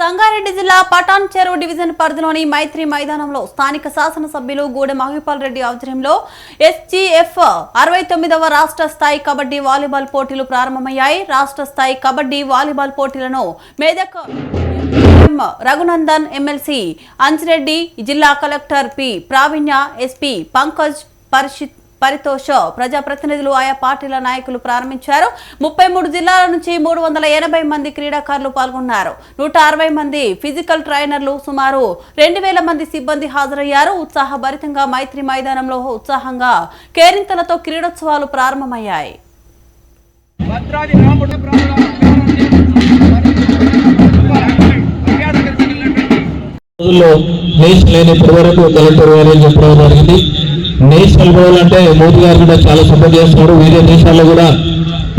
సంగారెడ్డి జిల్లా పటాన్ చెరువు డివిజన్ పరిధిలోని మైత్రి మైదానంలో స్థానిక శాసనసభ్యులు గూడె మహిపాల్ రెడ్డి ఆధ్వర్యంలో ఎస్జీఎఫ్ అరవై తొమ్మిదవ రాష్ట్ర స్థాయి కబడ్డీ వాలీబాల్ పోటీలు ప్రారంభమయ్యాయి. రాష్ట్ర స్థాయి కబడ్డీ వాలీబాల్ పోటీలను మేదక్ రఘునందన్ ఎమ్మెల్సీ అంజిరెడ్డి జిల్లా collector P Pravinya SP Pankaj Parishith Paritosh ప్రజాప్రతినిధులు ఆయా పార్టీల నాయకులు ప్రారంభించారు. ముప్పై మూడు జిల్లాల నుంచి మూడు వందల ఎనభై మంది క్రీడాకారులు పాల్గొన్నారు. నూట అరవై మంది ఫిజికల్ ట్రైనర్లు సుమారు రెండు వేల మంది సిబ్బంది హాజరయ్యారు. ఉత్సాహభరితంగా మైత్రి మైదానంలో ఉత్సాహంగా కేరింతలతో క్రీడోత్సవాలు ప్రారంభమయ్యాయి. భద్రాది రాముడు రోజుల్లో నేషనల్ అయిన ఇప్పటి వరకు కలెక్టర్ గారు చెప్పడం జరిగింది. నేషనల్ గోల్ అంటే మోదీ గారు కూడా చాలా సపోర్ట్ చేస్తున్నారు. వేరే దేశాల్లో కూడా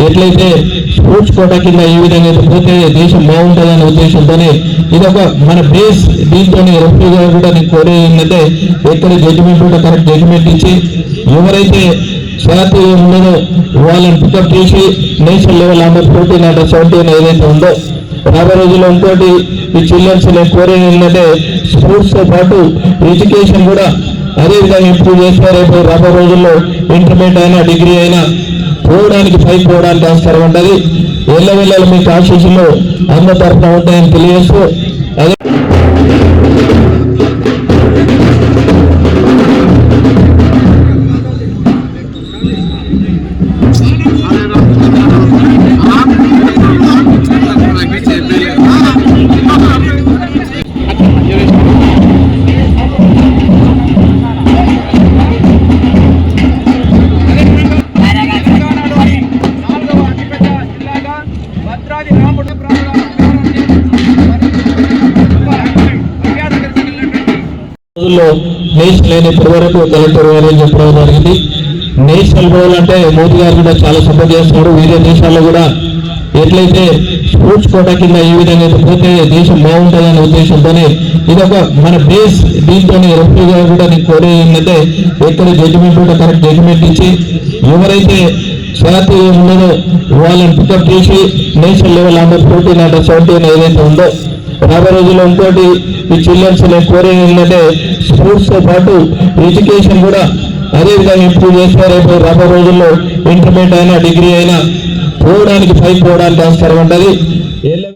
ఎట్లయితే స్పోర్ట్స్ కోటా కింద ఏ విధంగా అయితే పోతే దేశం బాగుంటుందనే ఉద్దేశంతోనే ఇది ఒక మన బేస్ దీంతో రెఫ్యూ గారు కూడా నేను కోరేది ఏంటంటే ఎక్కడ జడ్జిమెంట్ కూడా కరెక్ట్ జడ్జిమెంట్ ఇచ్చి ఎవరైతే శాతం ఉన్నదో వాళ్ళని పికప్ చేసి national level under fourteen under seventeen ఏదైతే ఉందో రాబోయే రోజుల్లో ఇంకోటి ఈ చిల్డ్రన్స్ నేను కోరేది ఏంటంటే స్పోర్ట్స్తో పాటు ఎడ్యుకేషన్ కూడా అదే విధంగా ఇంప్రూవ్ చేస్తే రేపు రాబో రోజుల్లో ఇంటర్మీడియట్ అయినా డిగ్రీ అయినా పోవడానికి పైకి పోవడానికి ఆస్కారం ఉంటుంది. వెళ్ళ వెళ్ళాలి మీకు ఆశీస్సులు అందరి తరఫున ఉంటాయని తెలియజేస్తూ రోజుల్లో నేషనల్ అయిన ఇప్పటి వరకు కలెక్టర్ గారు చెప్పడం జరిగింది. నేషనల్ గోల్ అంటే మోదీ గారు కూడా చాలా సపోర్ట్ చేస్తున్నారు. వేరే దేశాల్లో కూడా ఎట్లయితే స్పోర్ట్స్ కోటా కింద ఈ విధంగా పోతే దేశం బాగుంటుందనే ఉద్దేశంతోనే ఇదొక మన బేస్ దీంతోనే రెఫ్రీ గారు కూడా నేను కోరేది ఏంటంటే ఎక్కడ జడ్జిమెంట్ కూడా కరెక్ట్ జడ్జిమెంట్ ఇచ్చి ఎవరైతే స్వాతి ఉన్నదో వాళ్ళని పికప్ చేసి national level under fourteen under seventeen ఏదైతే ఉందో రాబోయే రోజుల్లో ఇంకోటి ఈ చిల్డ్రన్స్ నేను కోరేది ఏంటంటే స్పోర్ట్స్తో పాటు ఎడ్యుకేషన్ కూడా అదేవిధంగా ఇంప్రూవ్ చేస్తే రేపు రాబోయే రోజుల్లో ఇంటర్మీడియట్ అయినా డిగ్రీ అయినా పోవడానికి పైకి పోవడానికి ఆస్కారం ఉంటుంది.